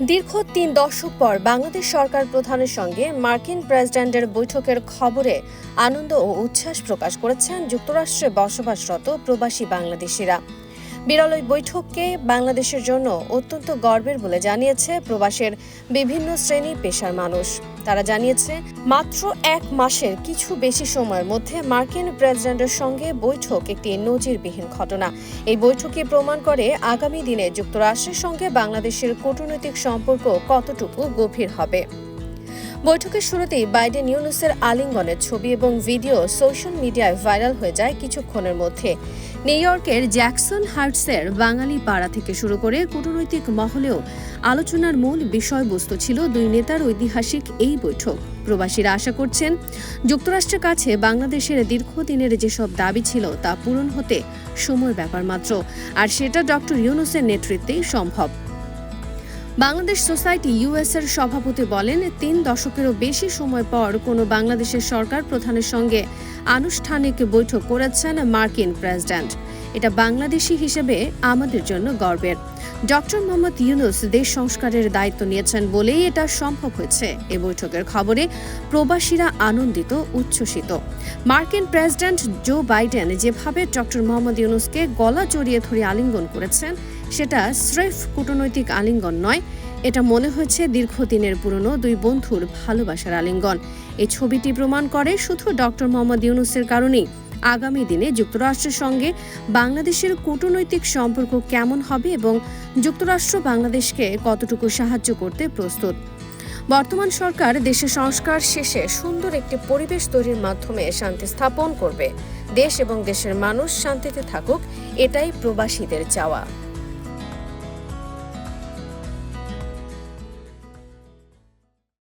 দীর্ঘ তিন দশক পর বাংলাদেশ সরকার প্রধানের সঙ্গে মার্কিন প্রেসিডেন্টের বৈঠকের খবরে আনন্দ ও উচ্ছ্বাস প্রকাশ করেছেন যুক্তরাষ্ট্রে বসবাসরত প্রবাসী বাংলাদেশিরা। বিরল ওই বৈঠককে বাংলাদেশের জন্য অত্যন্ত গর্বের বলে জানিয়েছে প্রবাসের বিভিন্ন শ্রেণি পেশার মানুষ। তারা জানিয়েছে, মাত্র এক মাসের কিছু বেশি সময়ের মধ্যে মার্কিন প্রেসিডেন্টের সঙ্গে বৈঠক একটি নজিরবিহীন ঘটনা। এই বৈঠকে প্রমাণ করে আগামী দিনে যুক্তরাষ্ট্রের সঙ্গে বাংলাদেশের কূটনৈতিক সম্পর্ক কতটুকু গভীর হবে। বৈঠকের শুরুতেই বাইডেন ইউনুসের আলিঙ্গনের ছবি এবং ভিডিও সোশ্যাল মিডিয়ায় ভাইরাল হয়ে যায় কিছুক্ষণের মধ্যে। নিউ ইয়র্কের জ্যাকসন হার্টসের বাঙালি পাড়া থেকে শুরু করে কূটনৈতিক মহলেও আলোচনার মূল বিষয়বস্তু ছিল দুই নেতার ঐতিহাসিক এই বৈঠক। প্রবাসীরা আশা করছেন, যুক্তরাষ্ট্রের কাছে বাংলাদেশের দীর্ঘদিনের যেসব দাবি ছিল তা পূরণ হতে সময় ব্যাপার মাত্র। আর সেটা ডক্টর ইউনুসের নেতৃত্বেই সম্ভব। বাংলাদেশ সোসাইটি ইউএস এর সভাপতি বলেন, তিন দশকেরও বেশি সময় পর কোনো বাংলাদেশের সরকার প্রধানের সঙ্গে আনুষ্ঠানিক বৈঠক করেছেন মার্কিন প্রেসিডেন্ট। এটা বাংলাদেশি হিসেবে আমাদের জন্য গর্বের। ডক্টর মোহাম্মদ ইউনুস দেশ সংস্কারের দায়িত্ব নিয়েছেন বলেই এটা সম্ভব হয়েছে। এ বৈঠকের খবরে প্রবাসীরা আনন্দিত, উচ্ছ্বসিত। মার্কিন প্রেসিডেন্ট জো বাইডেন যেভাবে ডক্টর মোহাম্মদ ইউনুসকে গলা জড়িয়ে ধরে আলিঙ্গন করেছেন সেটা স্রেফ কূটনৈতিক আলিঙ্গন নয়, এটা মনে হয়েছে দীর্ঘদিনের পুরনো দুই বন্ধুর ভালোবাসার আলিঙ্গন। এই ছবিটি প্রমাণ করে শুধু ডক্টর মোহাম্মদ ইউনুসের কারণেই। আগামী দিনে যুক্তরাষ্ট্রের সঙ্গে বাংলাদেশের কূটনৈতিক সম্পর্ক কেমন হবে এবং যুক্তরাষ্ট্র বাংলাদেশকে কতটুকু সাহায্য করতে প্রস্তুত? বর্তমান সরকার দেশে সংস্কার শেষে সুন্দর একটি পরিবেশ তৈরির মাধ্যমে শান্তি স্থাপন করবে। দেশ এবং দেশের মানুষ শান্তিতে থাকুক, এটাই প্রবাসীদের চাওয়া।